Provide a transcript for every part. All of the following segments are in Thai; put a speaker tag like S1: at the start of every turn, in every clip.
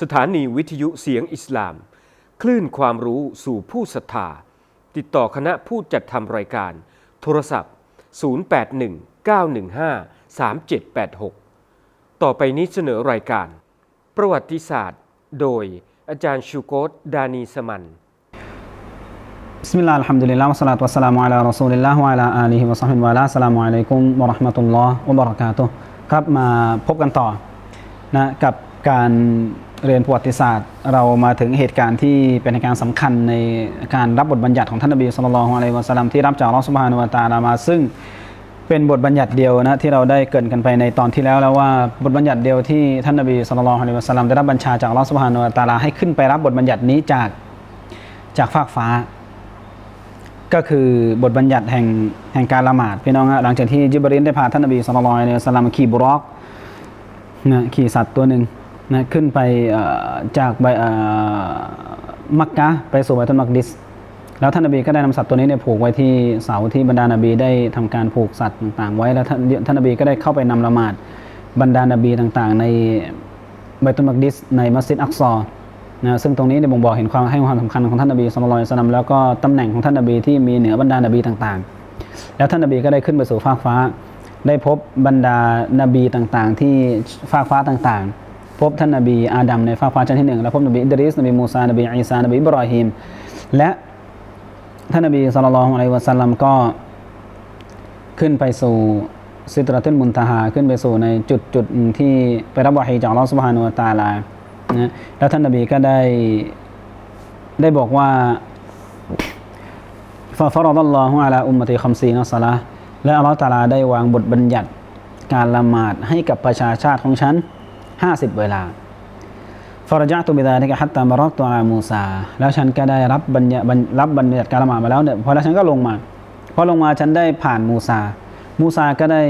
S1: สถานีวิทยุเสียงอิสลาม คลื่นความรู้สู่ผู้ศรัทธา ติดต่อคณะผู้จัดทำรายการ โทรศัพท์ 0819153786 ต่อไปนี้เสนอรายการ ประวัติศาสตร์ โดยอาจารย์ชูโกตดานีสมัน
S2: บิสมิลลาห์อัลฮัมดุลิลลาฮ์วะสลาตุวะสลามุอะลารอซูลิลลาฮ์วะอะลาอาลีฮิวะซอฮบิวะลาอัสสลามุอะลัยกุมวะเราะห์มะตุลลอฮ์วะบะเราะกาตุฮ์ครับมาพบกันต่อนะกับการ เรียนประวัติศาสตร์ เรามาถึงเหตุการณ์ที่เป็นเหตุการณ์สำคัญในการรับบทบัญญัติของท่านนบีศ็อลลัลลอฮุอะลัยฮิวะซัลลัมที่รับจากอัลเลอฮ์ซุบานวตาลามา ซึ่งเป็นบทบัญญัติเดียวนะที่เราได้เกินกันไปในตอนที่แล้วแล้วว่าบทบัญญัติเดียวที่ท่านนบีศ็อลลัลลอฮุอะลัยฮิวะซัลลัมได้รับบัญชาจากอัลเลอฮ์ซุบานวตาลาให้ขึ้นไปรับบทบัญญัตินี้จากจากฟากฟ้า ก็คือบทบัญญัติแห่งแห่งการละหมาดพี่น้องฮะหลังจากที่จิบรินได้พาท่านนบีสุลต่านในสลามขี่บุรอกนะขี่สัตว์ตัวหนึ่ง นะขึ้นไปจากใบมักกะไปสู่ไบตุลมักดิส แล้วท่านนบีก็ได้นำสัตว์ตัวนี้เนี่ยผูกไว้ที่เสาที่บรรดานบีได้ทำการผูกสัตว์ต่างๆ ไว้แล้วท่านท่านนบีก็ได้เข้าไปนำละหมาดบรรดานบีต่างๆ ในไบตุลมักดิสในมัสยิดอักซอนะซึ่งตรงนี้เนี่ยบ่งบอกเห็นความให้ความสำคัญของท่านนบีสุลต่านสลัมแล้วก็ตำแหน่งของท่านนบีที่มีเหนือบรรดานบีต่างๆ แล้วท่านนบีก็ได้ขึ้นไปสู่ฟากฟ้า ได้พบบรรดานบีต่างๆ ที่ฟากฟ้าต่างๆ พบท่านนบีอาดัมในฟาฟ้าชั้นที่หนึ่งแล้วพบนบีอิดริสนบีมูซานบีอีสานบีอิบรอฮิมและท่านนบีสุลต่านอะลัยวะสัลลัมก็ขึ้นไปสู่ซิตรตุลมุนตาฮาขึ้นไปสู่ในจุดจุดที่ไปรับวะฮีจากลอสุบฮานุตาลานะแล้วท่านนบีก็ได้ได้บอกว่าฟาฟารดัลลอฮุอะลาอุมมติคัมซีนะสละและอัลลอฮฺตาลาได้วางบทบัญญัติการละหมาดให้กับประชาชาติของฉัน 50เวลาฟารจาตุบิดาลิกะฮัตตามารอกตัวอามูซา แล้วฉันก็ได้รับบัญญัติรับบัญญัติการละหมาดมาแล้วเนี่ยพอแล้วฉันก็ลงมา พอลงมาฉันได้ผ่านมูซา มูซาก็ได้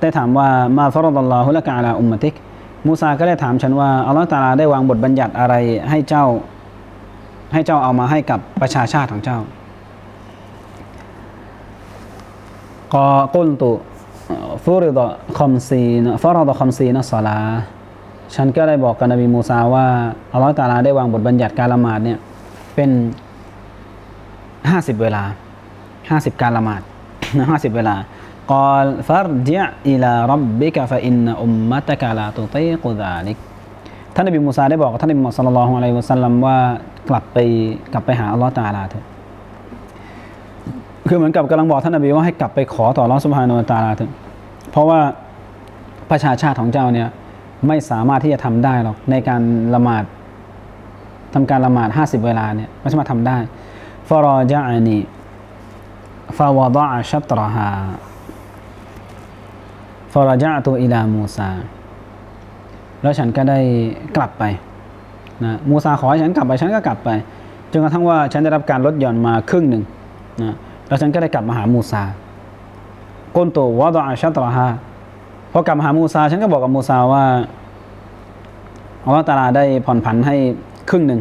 S2: ได้ถามว่ามาฟารดัลลอฮุละกาลาอุมมติก มูซาก็ได้ถามฉันว่าอัลลอฮฺตาลาได้วางบทบัญญัติอะไรให้เจ้า ให้เจ้าเอามาให้กับประชาชาติของเจ้ากอกุลตุฟุริดะคอมซีนฟารดะคอมซีนสลา ฉันก็ได้บอกกับนบีมูซาว่าอัลลอฮฺตาลาได้วางบทบัญญัติการละหมาดเนี่ยเป็นห้าสิบเวลาห้าสิบการละหมาดนะห้าสิบเวลากอลฟาร์ดิยอิลารับบิกะฟะอินอุมมะตะกาลาตุตีกุดาลิกท่านนบีมูซาได้บอกท่านนบีมุฮัมมัดสุลลัลของอะไรวะสัลลัมว่ากลับไปกลับไปหาอัลลอฮฺตาลาเถอะคือเหมือนกับกำลังบอกท่านนบีว่าให้กลับไปขอต่ออัลลอสุบฮานุตาลาเถอะเพราะว่าประชาชาติของเจ้าเนี่ย ไม่สามารถที่จะทำได้หรอกในการละหมาดทำการละหมาด50เวลาเนี่ยไม่สามารถทำได้ฟารอจาอานีฟาวะดะชัตรฮาฟารจาตัวอิลามูซา แล้วฉันก็ได้กลับไปนะมูซาขอให้ฉันกลับไปฉันก็กลับไปจนกระทั่งว่าฉันได้รับการลดหย่อนมาครึ่งหนึ่งนะแล้วฉันก็ได้กลับมาหามูซาก้นตัววะดอาชัตรฮา พอกลับมาหามูซาฉันก็บอกกับมูซาว่าอัลลอฮฺตาลาได้ผ่อนผันให้ครึ่งหนึ่ง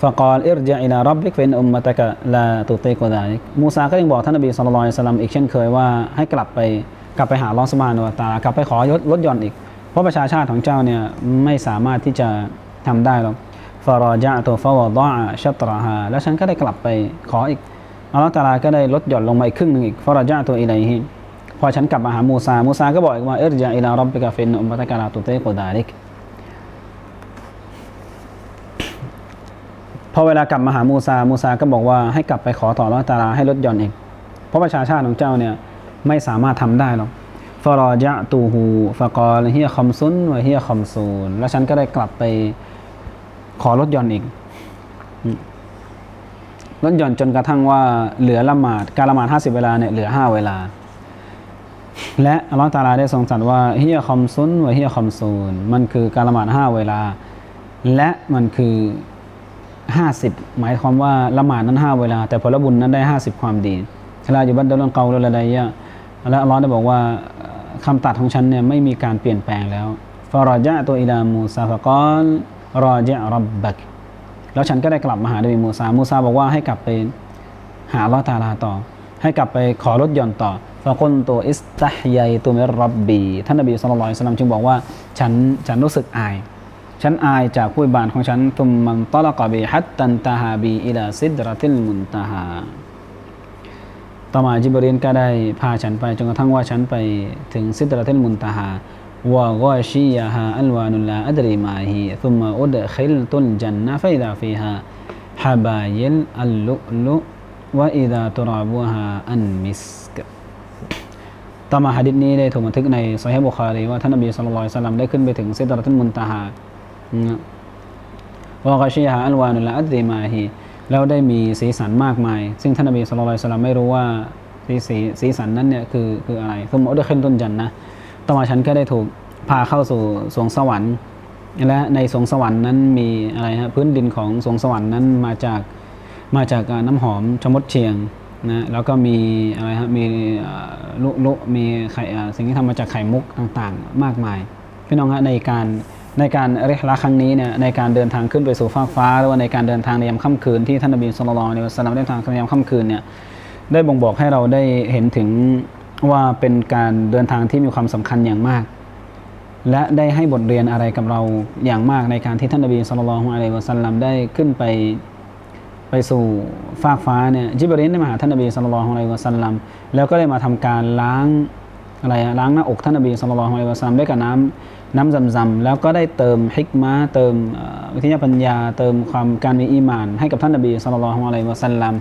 S2: ฟะกอลอิรจาอิลารับบิกเฟนอุมมะตะกะลาตุเตกวดาลิกมูซาก็ยังบอกท่านนบีสุลต่านสลัมอีกเช่นเคยว่าให้กลับไปกลับไปหาลอสมานวตาลากลับไปขอลดลดหย่อนอีก เพราะประชาชาติของเจ้าเนี่ยไม่สามารถที่จะทำได้หรอกฟารอจาตัวฟาวดาชัตราฮาแล้วฉันก็ได้กลับไปขออีกอัลลอฮฺตาลาก็ได้ลดหย่อนลงมาอีกครึ่งหนึ่งอีกฟารอจาตัวอิลัยฮิ พอฉันกลับมาหามูซา มูซาก็บอกอีกว่าเอรจาอิลารับบิกาฟินอุมมะตะกาลาตุเตกดาลิกพอเวลากลับมาหามูซา มูซาก็บอกว่าให้กลับไปขอต่ออัลลอตาลาให้ลดหย่อนอีกเพราะประชาชาติของเจ้าเนี่ยไม่สามารถทำได้หรอกฟารอจาตูฮูฟะกอลเฮียคอมซุนวะเฮียคอมซูนแล้วฉันก็ได้กลับไปขอลดหย่อนอีกลดหย่อนจนกระทั่งว่าเหลือละหมาดการละหมาดห้าสิบเวลาเนี่ยเหลือห้าเวลา และอัลลอฮฺตาลาได้ทรงตรัสว่าเฮียคอมซุนวะเฮียคอมซูนมันคือการละหมาดห้าเวลา และมันคือห้าสิบหมายความว่าละหมาดนั้นห้าเวลา แต่ผลบุญนั้นได้ห้าสิบความดีลาอยู่บัดดลเกาลละไดยะและอัลลอฮ์ได้บอกว่าคำตัดของฉันเนี่ยไม่มีการเปลี่ยนแปลงแล้วฟารอจาตัวอิลามูซาฟะกอลรอจารับบักแล้วฉันก็ได้กลับมาหานบีมูซามูซาบอกว่าให้กลับไปหาลอตาลาต่อ ให้กลับไปขอลดหย่อนต่อ ฟะกุนตัวอิสตัฮยัยตัวมิรับบีท่านนบีสุลต่านสลัมจึงบอกว่าฉันฉันรู้สึกอาย ฉันอายจากผู้บานของฉันตุมมันตะละกบีฮัตตันตาฮาบีอิลาซิดรติลมุนตาฮาต่อมาจิบรีนก็ได้พาฉันไปจนกระทั่งว่าฉันไปถึงซิดรติลมุนตาฮาวะกอชียาฮาอัลวานุลลาอัดรีมาฮีทุมอุดขิลตุลจันนะฟะอิดาฟีฮาฮาบายิลอัลลุลุวะอิดาตุราบุฮาอันมิสก ต่อมาหะดิษนี้ได้ถูกบันทึกในซอฮีบุคารีว่าท่านนบีสุลต่านสลลัมได้ขึ้นไปถึงเซิดรตุลมุนตาฮานะวะกะชีฮาอัลวานุลอัดดีมาฮีแล้วได้มีสีสันมากมาย ซึ่งท่านนบีสุลต่านสลลัมไม่รู้ว่าสีสีสีสันนั้นเนี่ยคือคืออะไรคือมอดขึ้นต้นจันนะต่อมาฉันก็ได้ถูกพาเข้าสู่สวงสวรรค์ และในสวงสวรรค์นั้นมีอะไรฮะพื้นดินของสวงสวรรค์นั้นมาจากมาจากน้ำหอมชมดเชียง นะแล้วก็มีอะไรฮะมีลุลุมีไข่สิ่งที่ทำมาจากไข่มุกต่างๆ มากมาย พี่น้องฮะในการในการเรฮละครั้งนี้เนี่ยในการเดินทางขึ้นไปสู่ฟากฟ้า หรือว่าในการเดินทางในยามค่ำคืนที่ท่านนบีสุลต่านในสลัมได้ทางในยามค่ำคืนเนี่ยได้บ่งบอกให้เราได้เห็นถึงว่าเป็นการเดินทางที่มีความสำคัญอย่างมาก และได้ให้บทเรียนอะไรกับเราอย่างมากในการที่ท่านนบีสุลต่านอะลัยวะสัลลัมได้ขึ้นไป ไปสู่ฟากฟ้าเนี่ยจิบรีนได้มาหาท่านนบีสุลต่านอะลัยวะสัลลัมแล้วก็ได้มาทำการล้างอะไรอะล้างหน้าอกท่านนบีสุลต่านอะลัยวะสัลลัมด้วยกับน้ำน้ำซำๆแล้วก็ได้เติมฮิกมาเติมวิทยาปัญญา เติมความการมีอีมาน ให้กับท่านนบีสุลต่านอะลัยวะสัลลัม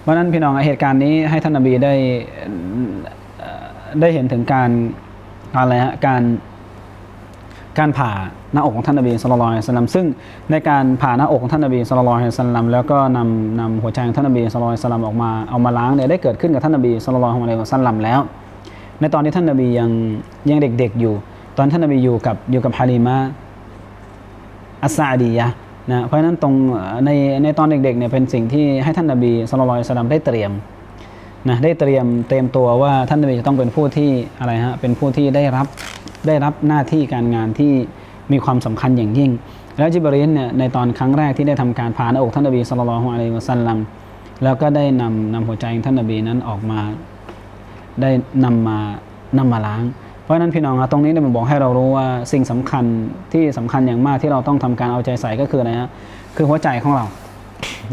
S2: เพราะนั้นพี่น้องเหตุการณ์นี้ให้ท่านนบีได้ได้เห็นถึงการอะไรฮะการ การผ่าหน้าอกของท่านนบีสุลต่านสัลลัมซึ่งในการผ่าหน้าอกของท่านนบีสุลต่านสัลลัมแล้วก็นำนำหัวใจของท่านนบีสุลต่านสัลลัมออกมาเอามาล้างเนี่ยได้เกิดขึ้นกับท่านนบีสุลต่านสัลลัมแล้ว ในตอนที่ท่านนบียังยังเด็กๆอยู่ ตอนท่านนบีอยู่กับอยู่กับฮาลิมะอัสซาดียะนะเพราะฉะนั้นตรงในในตอนเด็กๆเนี่ยเป็นสิ่งที่ให้ท่านนบีสุลต่านสัลลัมได้เตรียมนะได้เตรียมเตรียมตัวว่าท่านนบีจะต้องเป็นผู้ที่อะไรฮะเป็นผู้ที่ได้รับ ได้รับหน้าที่การงานที่มีความสำคัญอย่างยิ่ง แล้วจิบรีนเนี่ยในตอนครั้งแรกที่ได้ทำการผ่านอกท่านนบีสุลต่านอะลัยวะสัลลัมแล้วก็ได้นำนำหัวใจของท่านนบีนั้นออกมาได้นำมานำมาล้าง เพราะฉะนั้นพี่น้องครับตรงนี้เนี่ยมันบอกให้เรารู้ว่าสิ่งสำคัญที่สำคัญอย่างมากที่เราต้องทำการเอาใจใส่ก็คืออะไรฮะคือหัวใจของเรา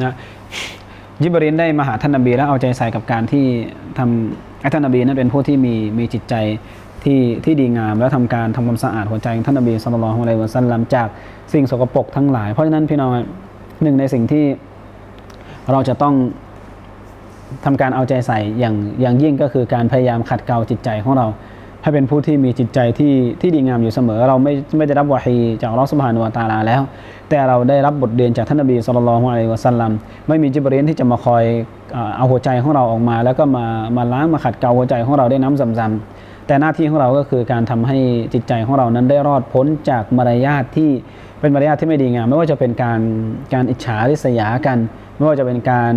S2: นะยิบรินได้มาหาท่านนบีแล้วเอาใจใส่กับการที่ทำ ไอ้ท่านนบีนั้นเป็นผู้ที่มีมีจิตใจที่ที่ดีงาม แล้วทำการทำความสะอาดหัวใจของท่านนบีสุลต่านของอะไรวะสันลัมจากสิ่งสกปรกทั้งหลาย เพราะฉะนั้นพี่น้องหนึ่งในสิ่งที่เราจะต้องทำการเอาใจใส่อย่างอย่างยิ่งก็คือการพยายามขัดเกลาจิตใจของเรา ให้เป็นผู้ที่มีจิตใจที่ที่ดีงามอยู่เสมอ เราไม่ไม่ได้รับวะฮีจากอัลลอฮฺสุบฮานุวะตาลาแล้ว แต่เราได้รับบทเรียนจากท่านนบีสุลต่านของอะลัยวะสัลลัมไม่มีจิบรีนที่จะมาคอยเอาหัวใจของเราออกมา แล้วก็มามาล้างมาขัดเกลาหัวใจของเราได้น้ำซำๆแต่หน้าที่ของเราก็คือการทำให้จิตใจของเรานั้นได้รอดพ้นจากมารยาทที่เป็นมารยาทที่ไม่ดีงาม ไม่ว่าจะเป็นการการอิจฉาริษยากัน ไม่ว่าจะเป็นการ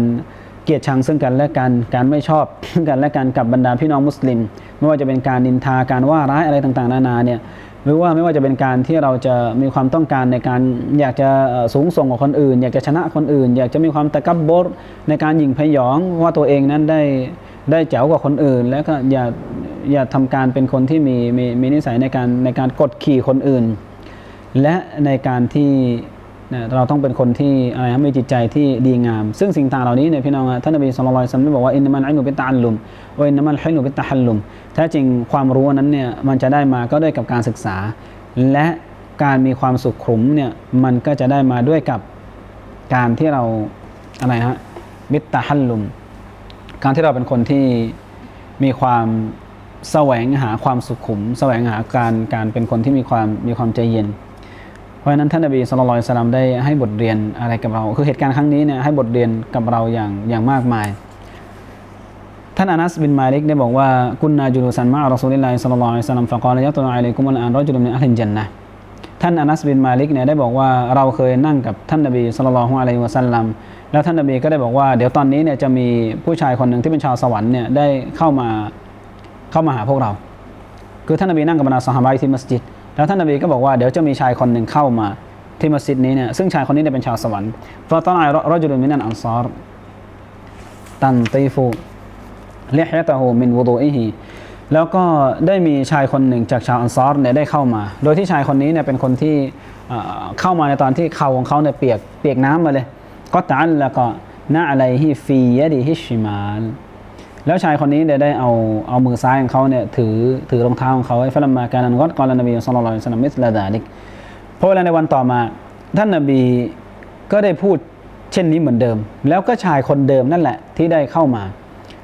S2: เกลียดชังซึ่งกันและกัน การไม่ชอบซึ่งกันและกันกับบรรดาพี่น้องมุสลิม ไม่ว่าจะเป็นการนินทาการว่าร้ายอะไรต่างๆ นานาเนี่ยหรือว่าไม่ว่าจะเป็นการที่เราจะมีความต้องการในการอยากจะสูงส่งกว่าคนอื่น อยากจะชนะคนอื่น อยากจะมีความตะกับบดในการหยิ่งพยองว่าตัวเองนั้นได้ได้แจ๋วกว่าคนอื่น แล้วก็อย่าอย่าทำการเป็นคนที่มีมีมีนิสัยในการในการกดขี่คนอื่น และในการที่ นะเราต้องเป็นคนที่อะไรครับมีจิตใจที่ดีงาม ซึ่งสิ่งต่างเหล่านี้เนี่ยพี่น้องอะท่านนบีสุลต่านสัมได้บอกว่าอินนามันอิลมุบิตะอัลลุมวะอินนามันฮิลมุบิตะฮัลลุมแท้จริงความรู้นั้นเนี่ยมันจะได้มาก็ด้วยกับการศึกษา และการมีความสุขขมเนี่ยมันก็จะได้มาด้วยกับการที่เราอะไรฮะบิตะฮัลลุมการที่เราเป็นคนที่มีความแสวงหาความสุขุม แสวงหาการการเป็นคนที่มีความมีความใจเย็น ราะฉะนั้นท่านนบีสุลต่านสลามได้ให้บทเรียนอะไรกับเรา คือเหตุการณ์ครั้งนี้เนี่ยให้บทเรียนกับเราอย่างอย่างมากมาย ท่านอานัสบินมาลิกได้บอกว่ากุนนาจูลุสันมะอัลรอซูลิลลาฮิสัลลัลลอฮุอะลัยฮิวะซัลลัมฟะกอลยะตุลอะลัยกุมุลอานรอจุลุมินอัลลินจันนะท่านอานัสบินมาลิกเนี่ยได้บอกว่าเราเคยนั่งกับท่านนบีสุลต่านอะลัยฮิวะซัลลัมแล้วท่านนบีก็ได้บอกว่าเดี๋ยวตอนนี้เนี่ยจะมีผู้ชายคนหนึ่งที่เป็นชาวสวรรค์เนี่ยได้เข้ามาเข้ามาหาพวกเรา คือท่านนบีนั่งกับบรรดาสหายที่มัสยิด แล้วท่านนบีก็บอกว่าเดี๋ยวจะมีชายคนหนึ่งเข้ามาที่มัสยิดนี้เนี่ยซึ่งชายคนนี้เนี่ยเป็นชาวสวรรค์ฟาตอนไอรอจุลุมินันอันซาร์ตันตีฟูลิฮยะตะฮูมินวุดูอิฮิแล้วก็ได้มีชายคนหนึ่งจากชาวอันซอรเนี่ยได้เข้ามา โดยที่ชายคนนี้เนี่ยเป็นคนที่เข้ามาในตอนที่เข่าของเขาเนี่ยเปียกเปียกน้ำมาเลย ก็ตานแล้วก็นะอะไรฮิฟียะดีฮิชิมาน แล้วชายคนนี้เนี่ยได้เอาเอามือซ้ายของเขาเนี่ยถือถือรองเท้าของเขาไว้ฟลัมมาการนันก็กอลนบีสุลต่านละสลัมมิสลาดาลิกเพราะเวลาในวันต่อมา ท่านนบีก็ได้พูดเช่นนี้เหมือนเดิม แล้วก็ชายคนเดิมนั่นแหละที่ได้เข้ามา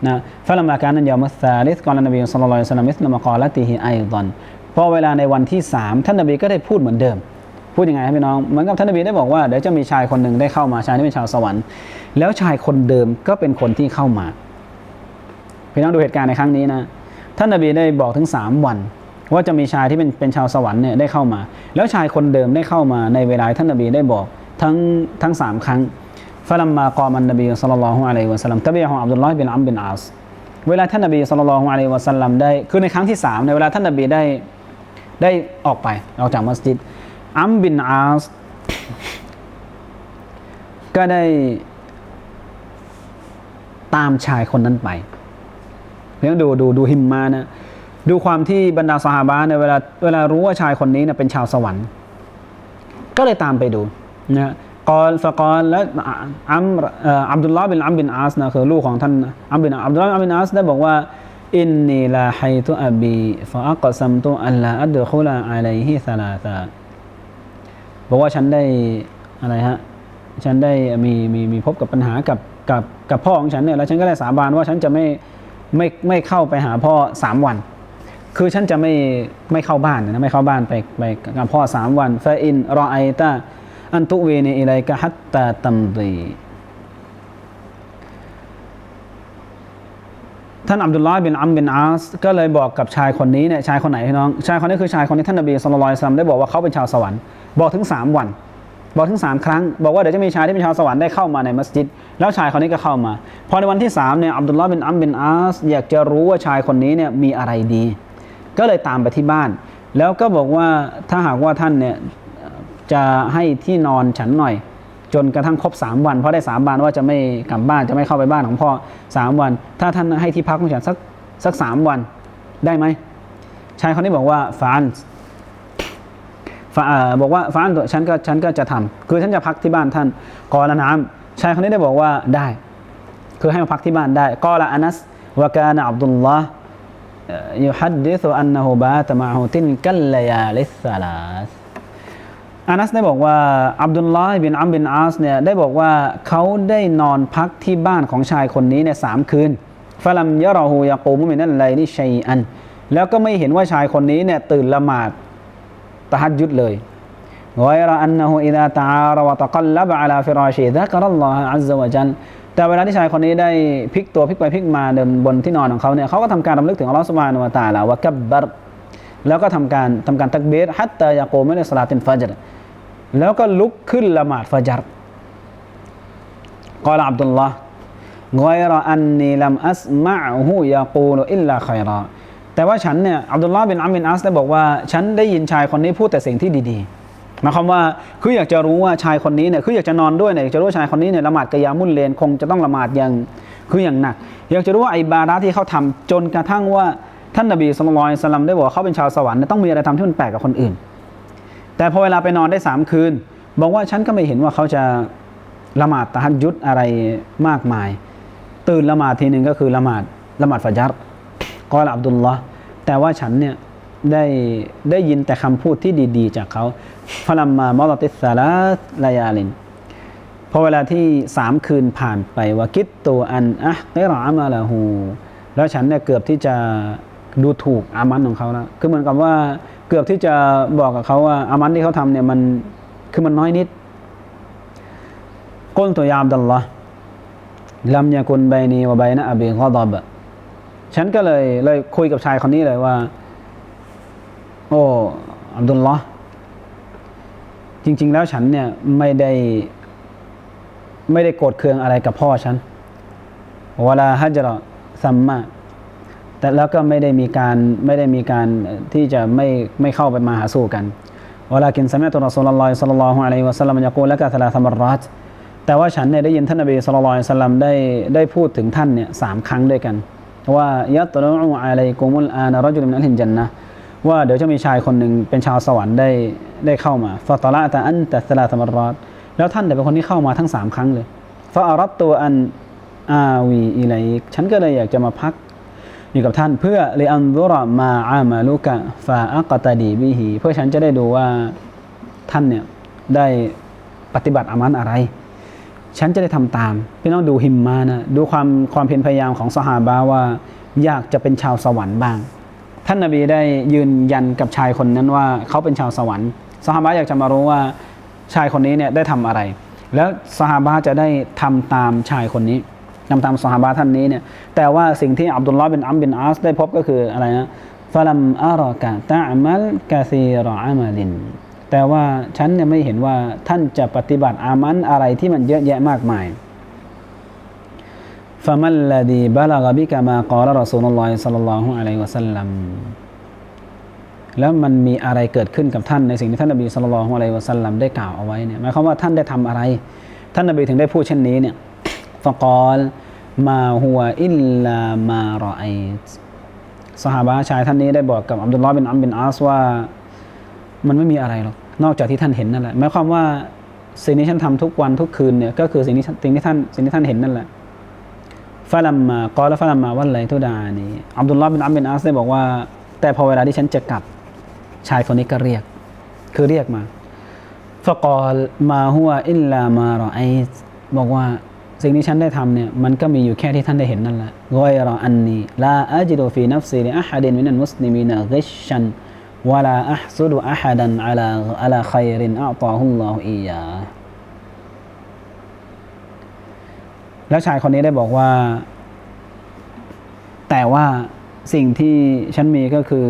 S2: นะฟลัมมาการันยามัสซาลิสกอลนบีสุลต่านละสลัมมิสลามากอลติฮิไอดอนพอเวลาในวันที่สามท่านนบีก็ได้พูดเหมือนเดิม พูดยังไงครับพี่น้องเหมือนกับท่านนบีได้บอกว่าเดี๋ยวจะมีชายคนหนึ่งได้เข้ามาชายที่เป็นชาวสวรรค์ แล้วชายคนเดิมก็เป็นคนที่เข้ามา พี่น้องดูเหตุการณ์ในครั้งนี้นะ ท่านนบีได้บอกถึง 3 วัน ว่าจะมีชายที่เป็นเป็นชาวสวรรค์เนี่ยได้เข้ามา แล้วชายคนเดิมได้เข้ามาในเวลาท่านนบีได้บอกทั้งทั้งสามครั้งฟะลัมมากอมันนบีสัลลัลลอฮุอะลัยวะสัลลัมตะบียะฮุอับดุลลอฮ์บินอัมบินอาสเวลาท่านนบีสัลลัลลอฮุอะลัยวะสัลลัมได้คือในครั้งที่สามในเวลาท่านนบีได้ได้ออกไปออกจากมัสยิดอัมบินอาสก็ได้ตามชายคนนั้นไป เรื่องดูดูดูหิมมานะดูความที่บรรดาสหาบะเนี่ยเวลาเวลารู้ว่าชายคนนี้เนี่ยเป็นชาวสวรรค์ ก็เลยตามไปดูนะกอลฟะกอลและอัมอับดุลลอฮ์บินอัมบินอาสนะคือลูกของท่านอัมบินอับดุลลอฮ์บินอัมบินอาสได้บอกว่าอินนีลาไฮตุอับีฟะอักซัมตุอัลลาอัดคุลาอะลัยฮิสลาซาบอกว่าฉันได้อะไรฮะฉันได้มีมีมีพบกับปัญหากับกับกับพ่อของฉันเนี่ยแล้วฉันก็ได้สาบานว่าฉันจะไม่ ไม่ไม่เข้าไปหาพ่อสามวัน คือฉันจะไม่ไม่เข้าบ้านนะไม่เข้าบ้านไปไปกับพ่อสามวันฟาอินรอไอตาอันตุเวเนอิไลกะฮัตตาตัมดีท่านอับดุลลอฮ์บินอัมบินอาสก็เลยบอกกับชายคนนี้เนี่ยชายคนไหนพี่น้อง ชายคนนี้คือชายคนที่ท่านนบีสุลต่านละสัลลัมได้บอกว่าเขาเป็นชาวสวรรค์บอกถึงสามวัน บอกถึงสามครั้ง บอกว่าเดี๋ยวจะมีชายที่เป็นชาวสวรรค์ได้เข้ามาในมัสยิด แล้วชายคนนี้ก็เข้ามา พอในวันที่สามเนี่ยอับดุลลอฮ์บินอัมบินอาสอยากจะรู้ว่าชายคนนี้เนี่ยมีอะไรดี ก็เลยตามไปที่บ้าน แล้วก็บอกว่าถ้าหากว่าท่านเนี่ยจะให้ที่นอนฉันหน่อย จนกระทั่งครบสามวัน เพราะได้สามวันว่าจะไม่กลับบ้านจะไม่เข้าไปบ้านของพ่อสามวัน ถ้าท่านให้ที่พักของฉันสักสักสามวันได้ไหมชายคนนี้บอกว่าฟาน บอกว่าฟานตัวฉันก็ฉันก็จะทำคือฉันจะพักที่บ้านท่านกอละน้ำชายคนนี้ได้บอกว่าได้ คือให้มาพักที่บ้านได้กอละอานัสวกานะอับดุลลอฮ์ยุฮัดดิสอันนะฮูบาตมาฮูตินกัลลยาลิสซาลาสอานัสได้บอกว่าอับดุลลอฮ์บินอัมบินอาสเนี่ยได้บอกว่าเขาได้นอนพักที่บ้านของชายคนนี้เนี่ยสามคืนฟะลัมยะรอฮูยะกูมุมินันไลนี่ชัยอัน แล้วก็ไม่เห็นว่าชายคนนี้เนี่ยตื่นละหมาด ตะฮัดยุดเลย غير أنه إذا تعار وتقلب على فراشه ذكر الله عز وجل แต่เวลาที่ชายคนนี้ได้พลิกตัวพลิกไปพลิกมาเดินบนที่นอนของเขาเนี่ยเขาก็ทำการรำลึกถึงอัลลอฮฺสุบฮานะฮูวะตะอาลาวะกับบรแล้วก็ทำการทำการตักเบรฮัตตายาโกไม่ได้สลาตินฟัจรแล้วก็ลุกขึ้นละหมาดฟัจรกล่าวอับดุลลอฮ์ غير أني لم أسمعه يقول إلا خيرا แต่ว่าฉันเนี่ยอับดุลลอฮ์บินอัมบินอัสได้บอกว่า ฉันได้ยินชายคนนี้พูดแต่สิ่งที่ดีๆหมายความว่าคืออยากจะรู้ว่าชายคนนี้เนี่ยคืออยากจะนอนด้วยเนี่ยอยากจะรู้ชายคนนี้เนี่ยละหมาดกะยามุลเลนคงจะต้องละหมาดอย่างคืออย่างหนัก อยากจะรู้ว่าไอบาดาที่เขาทำจนกระทั่งว่าท่านนบีสุลต่านสลัมได้บอกว่าเขาเป็นชาวสวรรค์ต้องมีอะไรทำที่มันแปลกกับคนอื่น แต่พอเวลาไปนอนได้สามคืน บอกว่าฉันก็ไม่เห็นว่าเขาจะละหมาดตะฮัดยุดอะไรมากมาย ตื่นละหมาดทีหนึ่งก็คือละหมาดละหมาดฟัจรกอลอับดุลลอฮ์ แต่ว่าฉันเนี่ยได้ได้ยินแต่คำพูดที่ดีๆ จากเขาฟลัมมามอลติสาลาลายาลินพอเวลาที่สามคืนผ่านไปว่ากิตตัวอันอะไกรอมาลาหูแล้วฉันเนี่ยเกือบที่จะดูถูกอามันของเขาแล้วคือเหมือนกับว่าเกือบที่จะบอกกับเขาว่าอามันที่เขาทำเนี่ยมันคือมันน้อยนิดก้นตัวยามดัลลอฮ์ลัมยากุนไบนีวะไบนะอบีกอดอบ ฉันก็เลยเลยคุยกับชายคนนี้เลยว่า โอ้อับดุลลอฮ์จริง ๆ แล้วฉันเนี่ยไม่ได้ ไม่ได้โกรธเคืองอะไรกับพ่อฉันเวลาฮัจระซัมมาแต่แล้วก็ไม่ได้มีการไม่ได้มีการที่จะไม่ไม่เข้าไปมาหาสู้กันเวลากินสมัยตุรอสุลลอฮ์สัลลัลลอฮุอะลัยฮิวะสัลลัมยะกูลและกาสลาธรรมรัตแต่ว่าฉันเนี่ยได้ยินท่านนบีสุลต่านสัลลัมได้ได้พูดถึงท่านเนี่ยสามครั้งด้วยกัน ว่ายัตรุอูอะลัยกุมุลอานารจุลมินอัลฮินจันนะว่าเดี๋ยวจะมีชายคนหนึ่งเป็นชาวสวรรค์ได้ได้เข้ามาฟาตละตะอันตัสลาตมรอดแล้วท่านเนี่เป็นคนที่เข้ามาทั้งสามครั้งเลยฟาอารัตตัวอันอาวีอิไลฉันก็เลยอยากจะมาพักอยู่กับท่านเพื่อเลอันดุรมาอามาลุกะฟาอักตาดีบิฮีเพื่อฉันจะได้ดูว่าท่านเนี่ยได้ปฏิบัติอามันอะไร ฉันจะได้ทำตามพี่น้องดูหิมมานะดูความความเพียรพยายามของสหาบาว่า อยากจะเป็นชาวสวรรค์บ้าง ท่านนาบีได้ยืนยันกับชายคนนั้นว่าเขาเป็นชาวสวรรค์สหาบะอยากจะมารู้ว่าชายคนนี้เนี่ยได้ทำอะไร แล้วสหาบะจะได้ทำตามชายคนนี้ทำตามสหาบะท่านนี้เนี่ยแต่ว่าสิ่งที่อับดุลลอฮ์เป็นอัมบินอัสได้พบก็คืออะไรนะฟลัมอารอกะตะมัลกะซีรออามาลิน แต่ว่าฉันเนี่ยไม่เห็นว่าท่านจะปฏิบัติอามันอะไรที่มันเยอะแยะมากมายฟะมัลลดีบะลากบิกามากอรรอสูลุลลอฮิสัลลัลลอฮุอะลัยวะสัลลัมแล้วมันมีอะไรเกิดขึ้นกับท่านในสิ่งที่ท่านนบีสัลลัลลอฮุอะลัยวะสัลลัมได้กล่าวเอาไว้เนี่ยหมายความว่าท่านได้ทำอะไร ท่านนบีถึงได้พูดเช่นนี้เนี่ยฟะกอลมาหัวอิลลามารอไอสหาบะชายท่านนี้ได้บอกกับอับดุลลอฮ์บินอัมบินอาสว่า มันไม่มีอะไรหรอก นอกจากที่ท่านเห็นนั่นแหละหมายความว่าสิ่งที่ฉันทำทุกวันทุกคืนเนี่ยก็คือสิ่งที่สิ่งที่ท่านสิ่งที่ท่านเห็นนั่นแหละฟาลัมมากอละฟาลัมมาวันไรทุดานี้อับดุลลอฮ์บินอัมบินอัสได้บอกว่า แต่พอเวลาที่ฉันจะกลับชายคนนี้ก็เรียก คือเรียกมาฟะกอลมาหัวอิลลามารอไอบอกว่าสิ่งที่ฉันได้ทำเนี่ยมันก็มีอยู่แค่ที่ท่านได้เห็นนั่นแหละกอยรออันนีลาอัจิดูฟีนัฟซีลิอะฮัดินมินันมุสลิมีนะกิชชัน วลาอัพซุดอะฮัดันอะลาอะลาขัยรินอัตาฮุลลอฮอียาแล้วชายคนนี้ได้บอกว่า แต่ว่าสิ่งที่ฉันมีก็คือ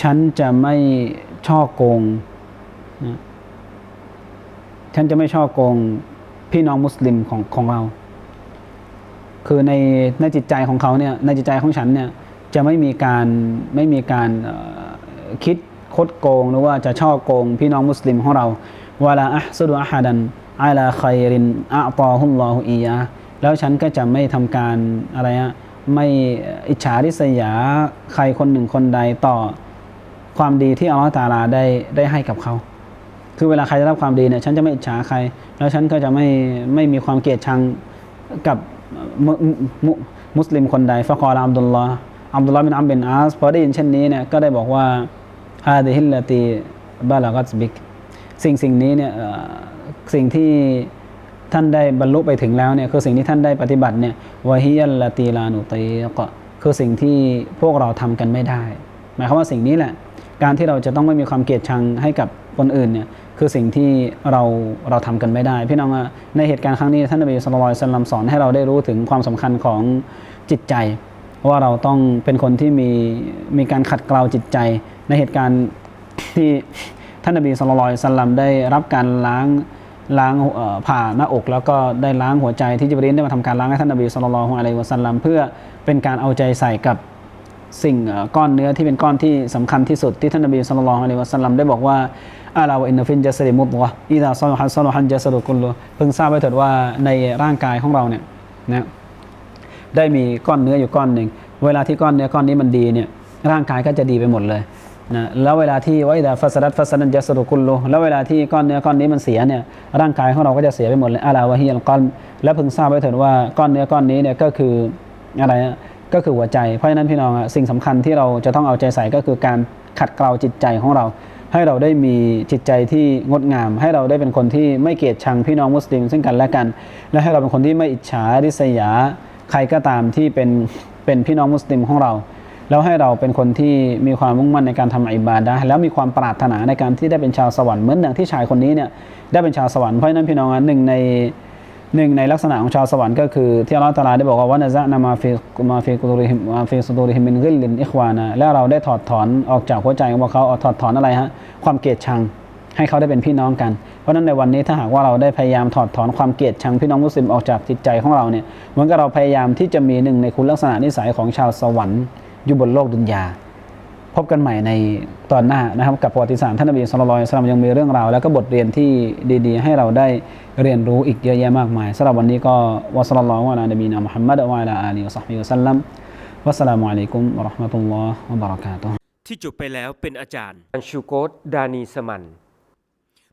S2: ฉันจะไม่ช่อโกงนะฉันจะไม่ช่อโกงพี่น้องมุสลิมของของเรา คือในในจิตใจของเขาเนี่ย ในจิตใจของฉันเนี่ย จะไม่มีการไม่มีการคิดคดโกงหรือว่าจะช่อโกงพี่น้องมุสลิมของเราวลาอัพซุดุอะฮัดันอาลาขัยรินอะตอฮุลลอฮุอียะแล้วฉันก็จะไม่ทำการอะไรอะไม่อิจฉาริษยาใครคนหนึ่งคนใดต่อความดีที่อัลลอฮฺตาลาได้ได้ให้กับเขา คือเวลาใครได้รับความดีเนี่ยฉันจะไม่อิจฉาใคร แล้วฉันก็จะไม่ไม่มีความเกลียดชังกับมุมุมุมุสลิมคนใดฟะกอลอับดุลลอฮ์ อับดุลลอฮ์บินอัมบินอาสพอได้ยินเช่นนี้เนี่ยก็ได้บอกว่าฮาดิฮิลลตีบาลากัสบิกสิ่งสิ่งนี้เนี่ยสิ่งที่ท่านได้บรรลุไปถึงแล้วเนี่ยคือสิ่งที่ท่านได้ปฏิบัติเนี่ยวะฮิยัลลตีลานุตีก็คือสิ่งที่พวกเราทำกันไม่ได้ หมายความว่าสิ่งนี้แหละ การที่เราจะต้องไม่มีความเกลียดชังให้กับคนอื่นเนี่ยคือสิ่งที่เราเราทำกันไม่ได้ พี่น้องในเหตุการณ์ครั้งนี้ท่านนบีสุลต่านสัลลัมสอนให้เราได้รู้ถึงความสำคัญของจิตใจ ว่าเราต้องเป็นคนที่มีมีการขัดเกลาจิตใจ ในเหตุการณ์ที่ท่านนบีสุลต่านสัลลัมได้รับการล้างล้างผ่าหน้าอกแล้วก็ได้ล้างหัวใจที่จิบรีนได้มาทำการล้างให้ท่านนบีสุลต่านอะลัยวะสัลลัมเพื่อเป็นการเอาใจใส่กับสิ่งก้อนเนื้อที่เป็นก้อนที่สำคัญที่สุดที่ท่านนบีสุลต่านอะลัยวะสัลลัมได้บอกว่าอาลาวอินนฟินจัสริมุตวะอิดาซอลฮันซอลฮันจัสรุกุลลุเพิ่งทราบไว้เถิดว่าในร่างกายของเราเนี่ยนะ ได้มีก้อนเนื้ออยู่ก้อนหนึ่งเวลาที่ก้อนเนื้อก้อนนี้มันดีเนี่ยร่างกายก็จะดีไปหมดเลยนะแล้วเวลาที่ไว้ดาฟัสดัดฟัสดันจัสรุกุลโลแล้วเวลาที่ก้อนเนื้อก้อนนี้มันเสียเนี่ยร่างกายของเราก็จะเสียไปหมดเลยอาลาวะฮิยัลกอลและเพิ่งทราบไว้เถิดว่าก้อนเนื้อก้อนนี้เนี่ยก็คืออะไรนะก็คือหัวใจเพราะฉะนั้นพี่น้องอะสิ่งสำคัญที่เราจะต้องเอาใจใส่ก็คือการขัดเกลาจิตใจของเรา ให้เราได้มีจิตใจที่งดงาม ให้เราได้เป็นคนที่ไม่เกลียดชังพี่น้องมุสลิม ซึ่งกันและกัน และให้เราเป็นคนที่ไม่อิจฉาริษยา ใครก็ตามที่เป็นเป็นพี่น้องมุสลิมของเรา แล้วให้เราเป็นคนที่มีความมุ่งมั่นในการทำอิบาดะแล้วมีความปรารถนาในการที่ได้เป็นชาวสวรรค์เหมือนอย่างที่ชายคนนี้เนี่ยได้เป็นชาวสวรรค์เพราะฉะนั้นพี่น้องอะหนึ่งในหนึ่งในลักษณะของชาวสวรรค์ก็คือที่อัลลอฮฺตาลาได้บอกว่านะซะนามาฟีมาฟีกุริฮิมมาฟีสุดูริฮิมินกิลลินอิควานะและเราได้ถอดถอนออกจากหัวใจของพวกเขาเอาถอดถอนอะไรฮะความเกลียดชัง ให้เขาได้เป็นพี่น้องกัน เพราะนั้นในวันนี้ถ้าหากว่าเราได้พยายามถอดถอนความเกลียดชังพี่น้องมุสลิมออกจากจิตใจของเราเนี่ยเหมือนกับเราพยายามที่จะมีหนึ่งในคุณลักษณะนิสัยของชาวสวรรค์อยู่บนโลกดุนยา พบกันใหม่ในตอนหน้านะครับกับประวัติศาสตร์ท่านนบีสุลต่านสลัมยังมีเรื่องราว แล้วก็บทเรียนที่ดีๆ ให้เราได้เรียนรู้อีกเยอะแยะมากมายสำหรับวันนี้ก็วะสัลลัลลอฮุอะลานะบีนะมุฮัมมัดวะอะลาอาลีวะซอฮบิวะสัลลัมวัสลามุอะลัยกุมวะราะห์มะตุลลอฮ์วะบะเราะกาตุฮ์
S1: ที่จบไปแล้วเป็นอาจารย์อันชูโกตดานีสมัน